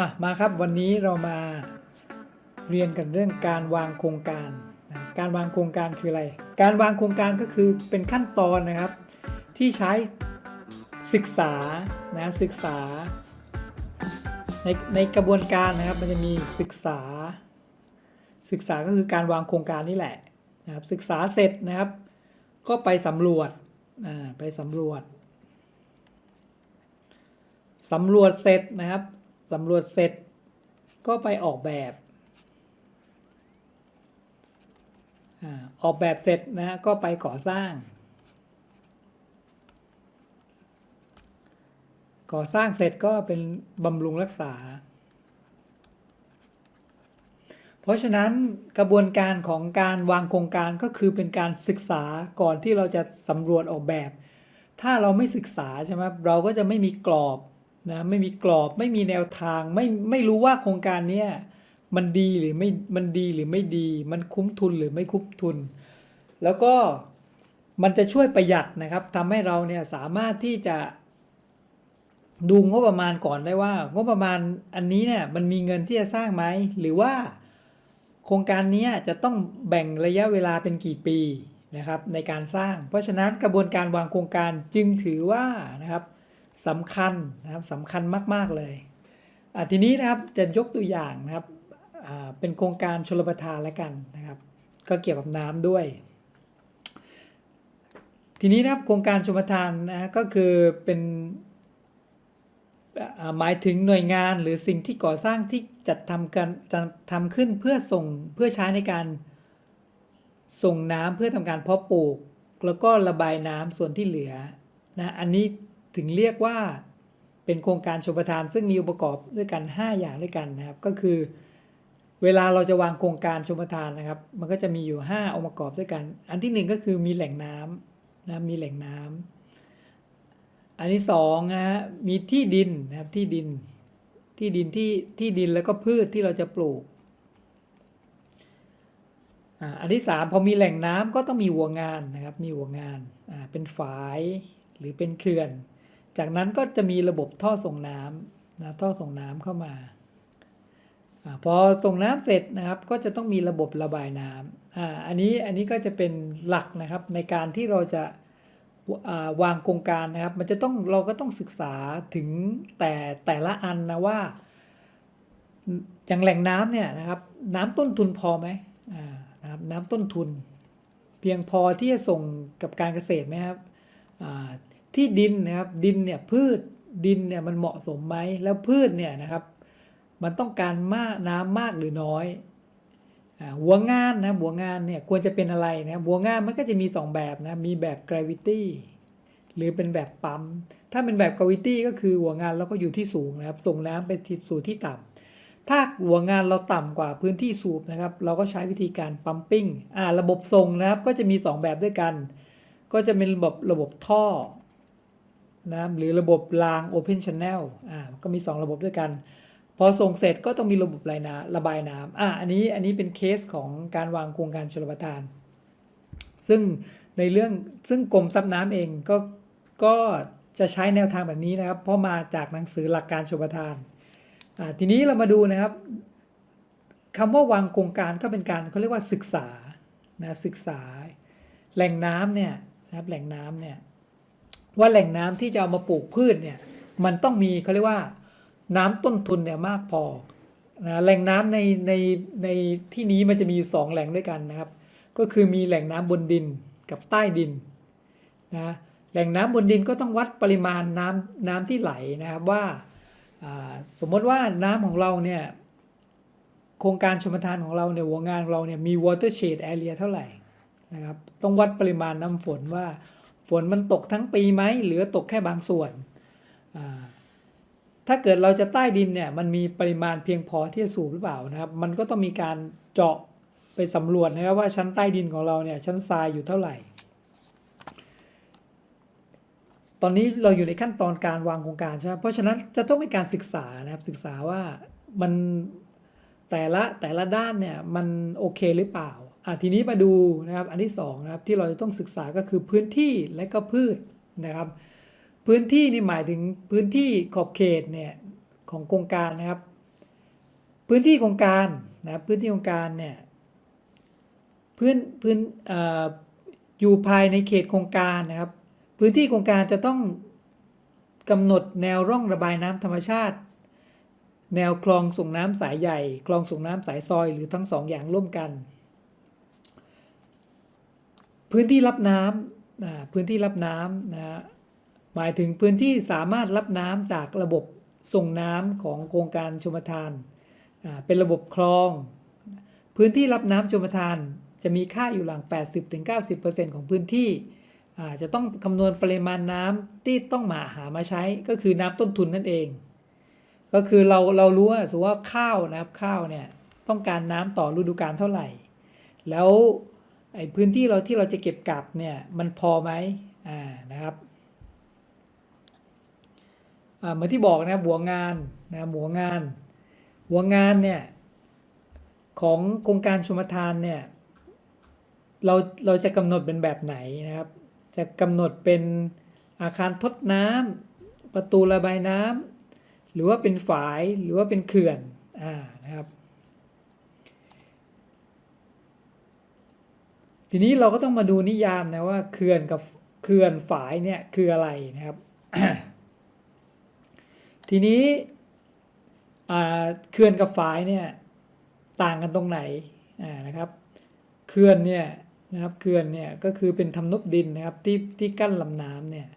อะมาครับวันนี้เรามาเรียนกันเรื่องการวางโครงการนะการวางโครงการคืออะไร การวางโครงการก็คือเป็นขั้นตอนนะครับ ที่ใช้ศึกษานะศึกษา ในในกระบวนการนะครับมันจะมีศึกษา ศึกษาก็คือการวางโครงการนี่แหละนะครับศึกษาเสร็จนะครับ ก็ไปสำรวจอ่าไปสำรวจสำรวจเสร็จนะครับ สำรวจเสร็จก็ไปออกแบบอาออกแบบเสร็จนะฮะก็ไปก่อสร้าง ก่อสร้างเสร็จก็เป็นบำรุงรักษา เพราะฉะนั้นกระบวนการของการวางโครงการก็คือเป็นการศึกษาก่อนที่เราจะสำรวจออกแบบ ถ้าเราไม่ศึกษาใช่ไหมเราก็จะไม่มีกรอบ นะไม่มีกรอบไม่มีแนวทางไม่ไม่รู้ว่าโครงการเนี้ยมันดีหรือไม่มันดีหรือไม่ดี มันคุ้มทุนหรือไม่คุ้มทุน แล้วก็มันจะช่วยประหยัดนะครับทำให้เราเนี่ยสามารถที่จะดูงบประมาณก่อนได้ว่างบประมาณอันนี้เนี่ยมันมีเงินที่จะสร้างไหมหรือว่าโครงการนี้จะต้องแบ่งระยะเวลาเป็นกี่ปีนะครับในการสร้าง เพราะฉะนั้นกระบวนการวางโครงการจึงถือว่านะครับ สำคัญนะครับสำคัญมาก ๆ เลยทีนี้นะครับจะยกตัวอย่างนะครับเป็นโครงการชลประทานแล้วกันนะครับ ก็เกี่ยวกับน้ำด้วย ทีนี้นะครับโครงการชลประทานนะก็คือเป็นหมายถึงหน่วยงานหรือสิ่งที่ก่อสร้างที่จัดทำกันจะทำขึ้นเพื่อส่งเพื่อใช้ในการส่งน้ำเพื่อทำการเพาะปลูก แล้วก็ระบายน้ำส่วนที่เหลือนะอันนี้ ถึงเรียกว่าเป็นโครงการชลประทาน ซึ่งมีองค์ประกอบด้วยกัน 5 อย่างด้วยกันนะครับ ก็คือ เวลาเราจะวางโครงการชลประทานนะครับ มันก็จะมีอยู่ 5 องค์ประกอบด้วยกัน อันที่หนึ่งก็คือมีแหล่งน้ำนะมีแหล่งน้ำอันที่สองนะฮะมีที่ดินนะครับที่ดินที่ดินที่ที่ดินแล้วก็พืชที่เราจะปลูกอันที่สามพอมีแหล่งน้ำก็ต้องมีหัวงานนะครับ มีหัวงานอ่าเป็นฝายหรือเป็นเขื่อน จากนั้นก็จะมีระบบท่อส่งน้ำนะท่อส่งน้ำเข้ามาอพอส่งน้ำเสร็จนะครับก็จะต้องมีระบบระบายน้ำอ่าอันนี้อันนี้ก็จะเป็นหลักนะครับในการที่เราจะาวางโครงการนะครับ มันจะต้องเราก็ต้องศึกษาถึงแต่แต่ละอันนะว่าอย่างแหล่งน้ำเนี่ยนะครับน้ำต้นทุนพอไหมอ่านะครับน้ำต้นทุน เพียงพอที่จะส่งกับการเกษตรไหมครับอ่า ที่ดินนะครับดินเนี่ยพืชดินเนี่ยมันเหมาะสมไหมแล้วพืชเนี่ยนะครับ มันต้องการมากน้ำมากหรือน้อยหัวงานนะหัวงานเนี่ยควรจะเป็นอะไรนะหัวงานมันก็จะมี 2 แบบนะมีแบบ gravity หรือเป็นแบบปั๊ม ถ้าเป็นแบบ gravity ก็คือหัวงานเราก็อยู่ที่สูงนะครับ ส่งน้ำไปสู่ที่ต่ำถ้าหัวงานเราต่ำกว่าพื้นที่สูบนะครับ เราก็ใช้วิธีการปั๊มปิ้งอ่าระบบส่งนะครับก็จะมี 2 แบบด้วยกัน ก็จะเป็นระบบระบบท่อ นะหรือระบบราง Open Channel อ่าก็มี 2 ระบบด้วยกัน พอส่งเสร็จก็ต้องมีระบบระบายน้ำระบายน้ำอะอันนี้อันนี้เป็นเคสของการวางโครงการชลประทาน ซึ่งในเรื่องซึ่งกรมทรัพย์น้ำเองก็ก็จะใช้แนวทางแบบนี้นะครับ เพราะมาจากหนังสือหลักการชลประทานอะทีนี้เรามาดูนะครับคำว่าวางโครงการก็เป็นการเขาเรียกว่าศึกษานะศึกษาแหล่งน้ำเนี่ยนะครับแหล่งน้ำเนี่ย ว่าแหล่งน้ำที่จะเอามาปลูกพืชเนี่ยมันต้องมีเขาเรียกว่าน้ำต้นทุนเนี่ยมากพอนะแหล่งน้ำในในในที่นี้มันจะมีสองแหล่งด้วยกันนะครับ ก็คือมีแหล่งน้ำบนดินกับใต้ดินนะแหล่งน้ำบนดินก็ต้องวัดปริมาณน้ำน้ำที่ไหลนะครับว่าสมมติว่าน้ำของเราเนี่ยโครงการชมทานของเราเนี่ยหัวงานของเราเนี่ยมี watershed area เท่าไหร่นะครับต้องวัดปริมาณน้ำฝนว่า ฝนมันตกทั้งปีไหมหรือตกแค่บางส่วน ถ้าเกิดเราจะใต้ดินเนี่ยมันมีปริมาณเพียงพอที่จะสูบหรือเปล่านะครับ มันก็ต้องมีการเจาะไปสำรวจนะครับว่าชั้นใต้ดินของเราเนี่ยชั้นทรายอยู่เท่าไหร่ ตอนนี้เราอยู่ในขั้นตอนการวางโครงการใช่ไหมเพราะฉะนั้นจะต้องมีการศึกษานะครับศึกษาว่ามันแต่ละแต่ละด้านเนี่ยมันโอเคหรือเปล่า ทีนี้มาดูนะครับอันที่สองนะครับที่เราจะต้องศึกษาก็คือพื้นที่และก็พืชนะครับ พื้นที่นี่หมายถึงพื้นที่ขอบเขตเนี่ยของโครงการนะครับ พื้นที่โครงการนะครับพื้นที่โครงการเนี่ยพื้นพื้นอออยู่ภายในเขตโครงการนะครับ พื้นที่โครงการจะต้องกำหนดแนวร่องระบายน้ำธรรมชาติ แนวคลองส่งน้ำสายใหญ่ คลองส่งน้ำสายซอยหรือทั้งสองอย่างร่วมกัน พื้นที่รับน้ำนะพื้นที่รับน้ำนะหมายถึงพื้นที่สามารถรับน้ำจากระบบส่งน้ำของโครงการชมทานอ่าเป็นระบบคลอง พื้นที่รับน้ำชมทานจะมีค่าอยู่หลัง 80-90%ของพื้นที่อ่าจะต้องคำนวณปริมาณน้ำที่ต้องมาหามาใช้ก็คือน้ำต้นทุนนั่นเอง ก็คือเราเรารู้ว่าสมมติว่าข้าวนะครับข้าวเนี่ยต้องการน้ำต่อฤดูกาลเท่าไหร่ แล้ว ไอ้พื้นที่เราที่เราจะเก็บกักเนี่ยมันพอไหมอ่านะครับอ่าเหมือนที่บอกนะครับหัวงานนะหัวงาน หัวงานเนี่ยของโครงการชมทานเนี่ยเราเราจะกำหนดเป็นแบบไหนนะครับ จะกำหนดเป็นอาคารทดน้ำประตูระบายน้ำหรือว่าเป็นฝายหรือว่าเป็นเขื่อนอ่านะครับ ทีนี้เราก็ต้องมาดูนิยามนะว่าเขื่อนกับเขื่อนฝายเนี่ยคืออะไรนะครับ ทีนี้เขื่อนกับฝายเนี่ยต่างกันตรงไหนนะครับเขื่อนเนี่ยนะครับเขื่อนเนี่ยก็คือเป็นทำนบดินนะครับที่ที่กั้นลำน้ำเนี่ย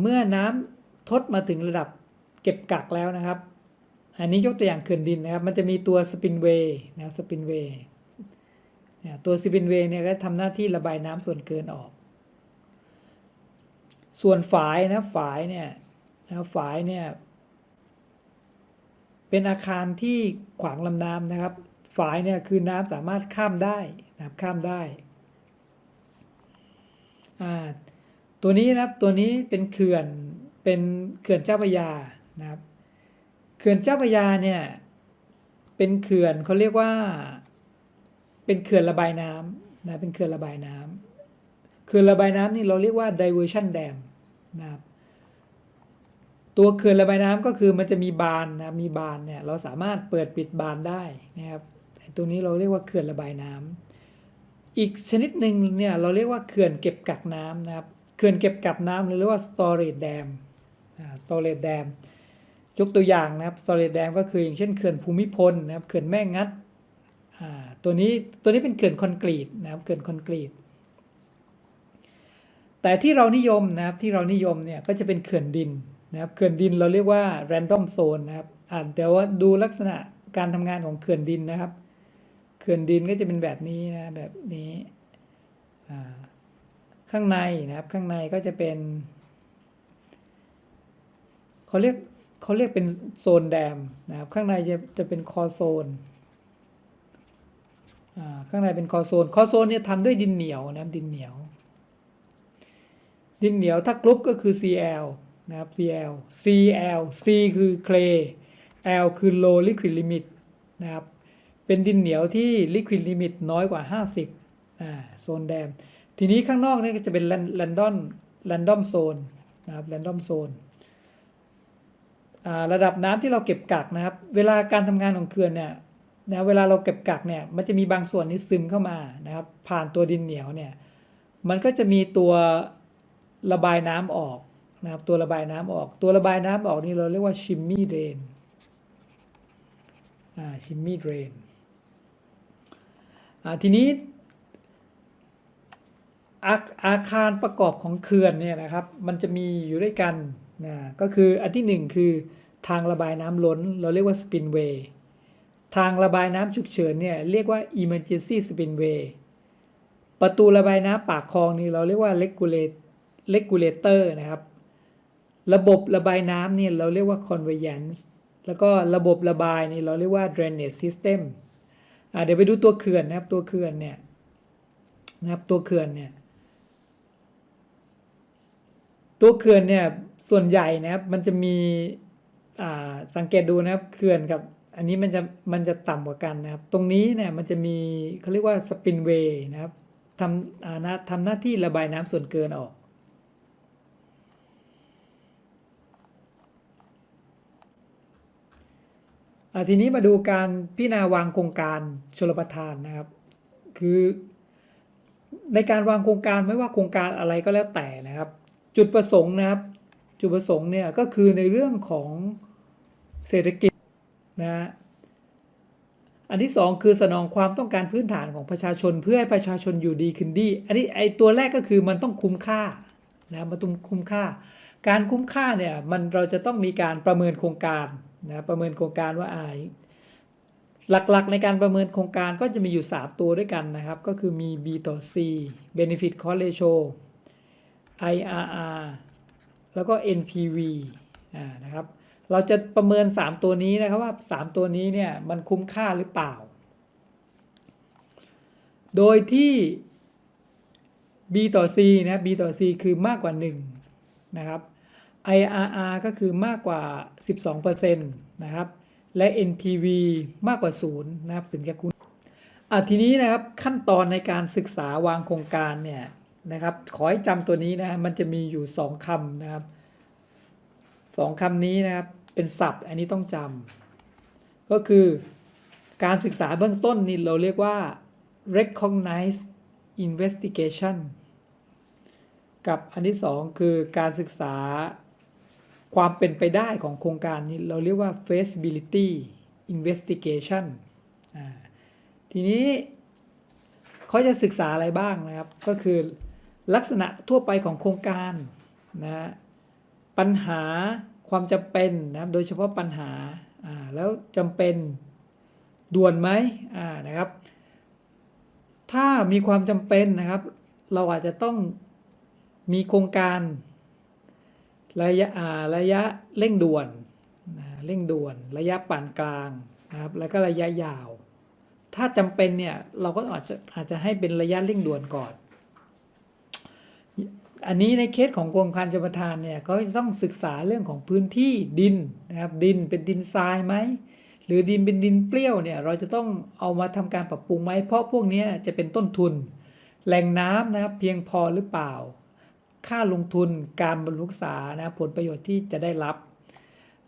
เมื่อน้ำทดมาถึงระดับเก็บกักแล้วนะครับ อันนี้ยกตัวอย่างเขื่อนดินนะครับ มันจะมีตัวสปินเวย์นะสปินเวย์ เนี่ยตัวสปินเวย์เนี่ยก็ทำหน้าที่ระบายน้ำส่วนเกินออก ส่วนฝายนะฝายเนี่ยนะฝายเนี่ยเป็นอาคารที่ขวางลำน้ำนะครับฝายเนี่ยคือน้ำสามารถข้ามได้นะครับข้ามได้อ่าตัวนี้นะครับตัวนี้เป็นเขื่อนเป็นเขื่อนเจ้าพระยานะครับ เขื่อนเจ้าพระยาเนี่ยเป็นเขื่อนเขาเรียกว่า เป็นเขื่อนระบายน้ำนะเป็นเขื่อนระบายน้ำเขื่อนระบายน้ำนี่เราเรียกว่า diversion dam นะครับตัวเขื่อนระบายน้ำก็คือมันจะมีบานนะมีบานเนี่ยเราสามารถเปิดปิดบานได้นะครับตัวนี้เราเรียกว่าเขื่อนระบายน้ำอีกชนิดหนึ่งเนี่ยเราเรียกว่าเขื่อนเก็บกักน้ำนะครับเขื่อนเก็บกักน้ำหรือเรียกว่า storage dam storage dam ยกตัวอย่างนะครับ storage dam ก็คืออย่างเช่นเขื่อนภูมิพลนะครับเขื่อนแม่งัด ตัวนี้ตัวนี้เป็นเขื่อนคอนกรีตนะครับเขื่อนคอนกรีต แต่ที่เรานิยมนะครับที่เรานิยมเนี่ยก็จะเป็นเขื่อนดินนะครับเขื่อนดินเราเรียกว่า random zone นะครับอ่านแต่ว่าดูลักษณะการทำงานของเขื่อนดินนะครับ เขื่อนดินก็จะเป็นแบบนี้นะแบบนี้ข้างในนะครับข้างในก็จะเป็นเขาเรียกเขาเรียกเป็นโซนแดมนะครับข้างในจะจะเป็นคอโซน ข้างในเป็นคอโซน คอโซนเนี่ยทำด้วยดินเหนียวนะครับดินเหนียว ดินเหนียวถ้ากรุ๊ปก็คือ Cl นะครับ Cl Cl C คือ clay L คือ low liquid limit นะครับ เป็นดินเหนียวที่ liquid limit น้อยกว่า 50อ่าโซนแดม ทีนี้ข้างนอกนี่ก็จะเป็น random random zone นะครับ random zone อ่าระดับน้ำที่เราเก็บกักนะครับ เวลาการทำงานของเขื่อนเนี่ย นะเวลาเราเก็บกักเนี่ยมันจะมีบางส่วนที่ซึมเข้ามานะครับผ่านตัวดินเหนียวเนี่ยมันก็จะมีตัวระบายน้ำออกนะครับตัวระบายน้ำออก ตัวระบายน้ำออกนี่เราเรียกว่าชิมมี่เดรนอ่าชิมมี่เดรนอ่าทีนี้อาอาคารประกอบของเขื่อนเนี่ยนะครับมันจะมีอยู่ด้วยกันนะก็คืออันที่หนึ่งคือทางระบายน้ำล้น เราเรียกว่าสปินเวย์ ทางระบายน้ำฉุกเฉินเนี่ยเรียกว่า emergency spillway ประตูระบายน้ำปากคลองนี่เราเรียกว่า regulate regulator นะครับ ระบบระบายน้ำเนี่ยเราเรียกว่า conveyance แล้วก็ระบบระบายนี่เราเรียกว่า drainage system อ่าเดี๋ยวไปดูตัวเขื่อนนะครับตัวเขื่อนเนี่ยนะครับตัวเขื่อนเนี่ยตัวเขื่อนเนี่ยส่วนใหญ่นะครับมันจะมีอ่าสังเกตดูนะครับเขื่อนกับ อันนี้มันจะมันจะต่ำกว่ากันนะครับ ตรงนี้เนี่ยมันจะมีเขาเรียกว่าสปินเวย์นะครับทำอานะทำหน้าที่ระบายน้ำส่วนเกินออกอทีนี้มาดูการพิจารณาวางโครงการชลประทานนะครับ คือในการวางโครงการไม่ว่าโครงการอะไรก็แล้วแต่นะครับ จุดประสงค์นะครับ จุดประสงค์เนี่ยก็คือในเรื่องของเศรษฐกิจ นะอันที่สองคือสนองความต้องการพื้นฐานของประชาชน เพื่อให้ประชาชนอยู่ดีขึ้นดี อันนี้ไอตัวแรกก็คือมันต้องคุ้มค่านะมันต้องคุ้มค่า การคุ้มค่าเนี่ยมันเราจะต้องมีการประเมินโครงการนะประเมินโครงการว่าอายหลักๆ ในการประเมินโครงการก็จะมีอยู่ 3 ตัวด้วยกันนะครับ ก็คือมี B ต่อ C Benefit Cost Ratio IRR แล้วก็ NPV นะครับ เราจะประเมิน 3 ตัวนี้นะครับว่า 3 ตัวนี้เนี่ยมันคุ้มค่าหรือเปล่า โดยที่ B ต่อ C นะ B ต่อ C คือมากกว่า 1 นะครับ IRR ก็คือมากกว่า 12%นะครับ และ NPV มากกว่า 0 นะครับถึงจะคุณอะทีนี้นะครับขั้นตอนในการศึกษาวางโครงการเนี่ยนะครับ ขอให้จำตัวนี้นะมันจะมีอยู่ 2คำนะครับ สองคำนี้นะครับเป็นศัพท์ อันนี้ต้องจำก็คือการศึกษาเบื้องต้นนี่เราเรียกว่า recognize investigation กับอันที่สองคือการศึกษาความเป็นไปได้ของโครงการนี้เราเรียกว่า feasibility investigation ทีนี้เขาจะศึกษาอะไรบ้างนะครับ ก็คือลักษณะทั่วไปของโครงการนะ ปัญหาความจำเป็นนะครับ โดยเฉพาะปัญหาอ่าแล้วจำเป็นด่วนไหมอ่านะครับ ถ้ามีความจำเป็นนะครับ เราอาจจะต้องมีโครงการ ระยะอ่าระยะเร่งด่วนนะเร่งด่วน ระยะปานกลางนะครับ แล้วก็ระยะยาว ถ้าจำเป็นเนี่ยเราก็อาจจะอาจจะให้เป็นระยะเร่งด่วนก่อน อันนี้ในเคสของโครงการชลประทานเนี่ยก็ต้องศึกษาเรื่องของพื้นที่ดินนะครับดินเป็นดินทรายไหมหรือดินเป็นดินเปรี้ยวเนี่ยเราจะต้องเอามาทำการปรับปรุงไหมเพราะพวกนี้จะเป็นต้นทุน แหล่งน้ำนะครับเพียงพอหรือเปล่า ค่าลงทุนการบรรลุษานะผลประโยชน์ที่จะได้รับ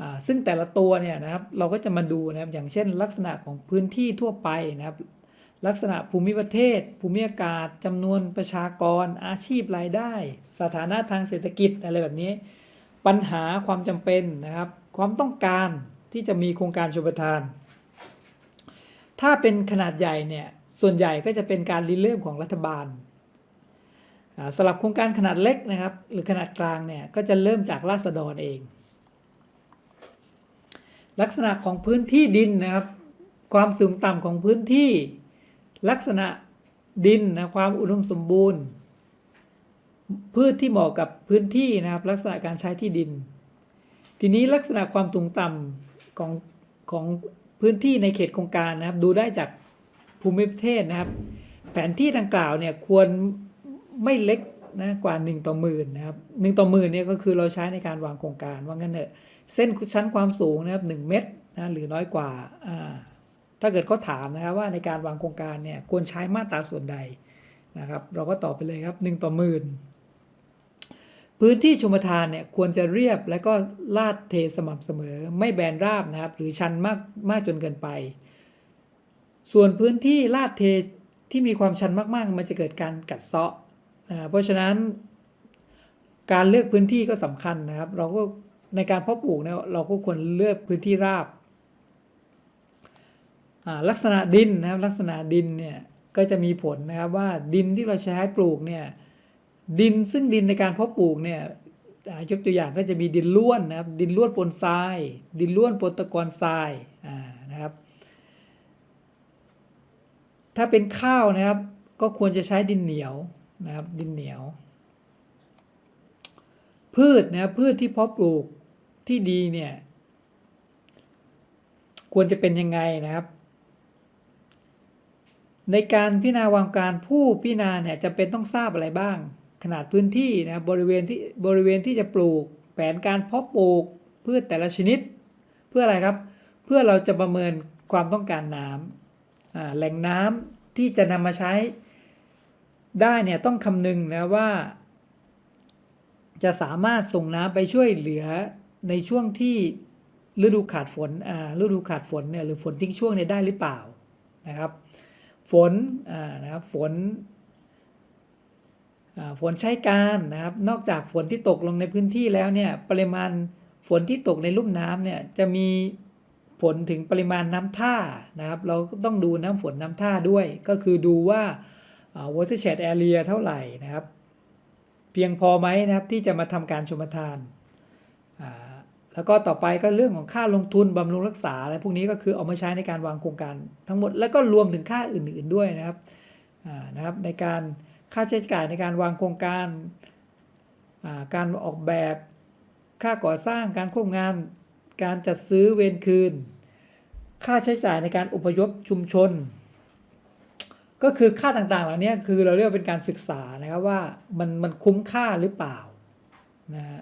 อ่าซึ่งแต่ละตัวเนี่ยนะครับเราก็จะมาดูนะครับอย่างเช่นลักษณะของพื้นที่ทั่วไปนะครับ ลักษณะภูมิประเทศ ภูมิอากาศจำนวนประชากร อาชีพรายได้ สถานะทางเศรษฐกิจอะไรแบบนี้ ปัญหาความจำเป็นนะครับ ความต้องการที่จะมีโครงการชลประทาน ถ้าเป็นขนาดใหญ่เนี่ยส่วนใหญ่ก็จะเป็นการริเริ่มของรัฐบาลสำหรับโครงการขนาดเล็กนะครับ หรือขนาดกลางเนี่ยก็จะเริ่มจากราษฎรเอง ลักษณะของพื้นที่ดินนะครับ ความสูงต่ำของพื้นที่ ลักษณะดินนะความอุดมสมบูรณ์ พืชที่เหมาะกับพื้นที่นะครับ ลักษณะการใช้ที่ดิน ทีนี้ลักษณะความสูงต่ำของของพื้นที่ในเขตโครงการนะครับ ดูได้จากภูมิประเทศนะครับ แผนที่ดังกล่าวเนี่ยควรไม่เล็กนะกว่า 1 ต่อหมื่นนะครับหต่อหมื่นเนี่ยก็คือเราใช้ในการวางโครงการว่างั้นเถอะเส้นชั้นความสูงนะครับ1เมตรนะหรือน้อยกว่าอ่า ถ้าเกิดเขาถามนะครับว่าในการวางโครงการเนี่ยควรใช้มาตราส่วนใดนะครับ เราก็ตอบไปเลยครับ 1 ต่อหมื่นพื้นที่ชุมทานเนี่ยควรจะเรียบและก็ลาดเทสม่ำเสมอ ไม่แบนราบนะครับ หรือชันมากมากจนเกินไป ส่วนพื้นที่ลาดเทที่มีความชันมากๆ มันจะเกิดการกัดเซาะนะเพราะฉะนั้นการเลือกพื้นที่ก็สำคัญนะครับ เราก็ในการเพาะปลูกเนี่ยเราก็ควรเลือกพื้นที่ราบ ลักษณะดินนะครับลักษณะดินเนี่ยก็จะมีผลนะครับว่าดินที่เราใช้ปลูกเนี่ยดินซึ่งดินในการเพาะปลูกเนี่ยยกตัวอย่างก็จะมีดินล้วนนะครับดินล้วนปนทราย ดินล้วนปนตะกอนทรายนะครับ ถ้าเป็นข้าวนะครับ ก็ควรจะใช้ดินเหนียวนะครับดินเหนียว พืชนะครับพืชที่เพาะปลูกที่ดีเนี่ยควรจะเป็นยังไงนะครับ ในการพิจารณาวางการผู้พิจารณาเนี่ยจะเป็นต้องทราบอะไรบ้าง ขนาดพื้นที่นะบริเวณที่บริเวณที่จะปลูก แผนการเพาะปลูกพืชแต่ละชนิด เพื่ออะไรครับ เพื่อเราจะประเมินความต้องการน้ำแหล่งน้ำที่จะนำมาใช้ได้เนี่ยต้องคำนึงนะว่า จะสามารถส่งน้ำไปช่วยเหลือในช่วงที่ฤดูขาดฝนฤดูขาดฝนเนี่ยหรือฝนทิ้งช่วงเนี่ยได้หรือเปล่านะครับ ฝนนะครับฝนฝนใช้การนะครับ นอกจากฝนที่ตกลงในพื้นที่แล้วเนี่ยปริมาณฝนที่ตกในลุ่มน้ำเนี่ยจะมีผลถึงปริมาณน้ำท่านะครับ เราก็ต้องดูน้ำฝนน้ำท่าด้วย ก็คือดูว่า watershed area เท่าไหร่นะครับ เพียงพอไหมนะครับที่จะมาทำการชมทาน แล้วก็ต่อไปก็เรื่องของค่าลงทุนบำรุงรักษาอะไรพวกนี้ก็คือเอามาใช้ในการวางโครงการทั้งหมดแล้วก็รวมถึงค่าอื่น ๆด้วยนะครับนะครับในการค่าใช้จ่ายในการวางโครงการการออกแบบค่าก่อสร้างการควบงาน การจัดซื้อเวรคืน ค่าใช้จ่ายในการอพยพชุมชน ก็คือค่าต่างๆ เหล่านี้คือเราเรียกว่าเป็นการศึกษานะครับว่ามันมันคุ้มค่าหรือเปล่านะฮะ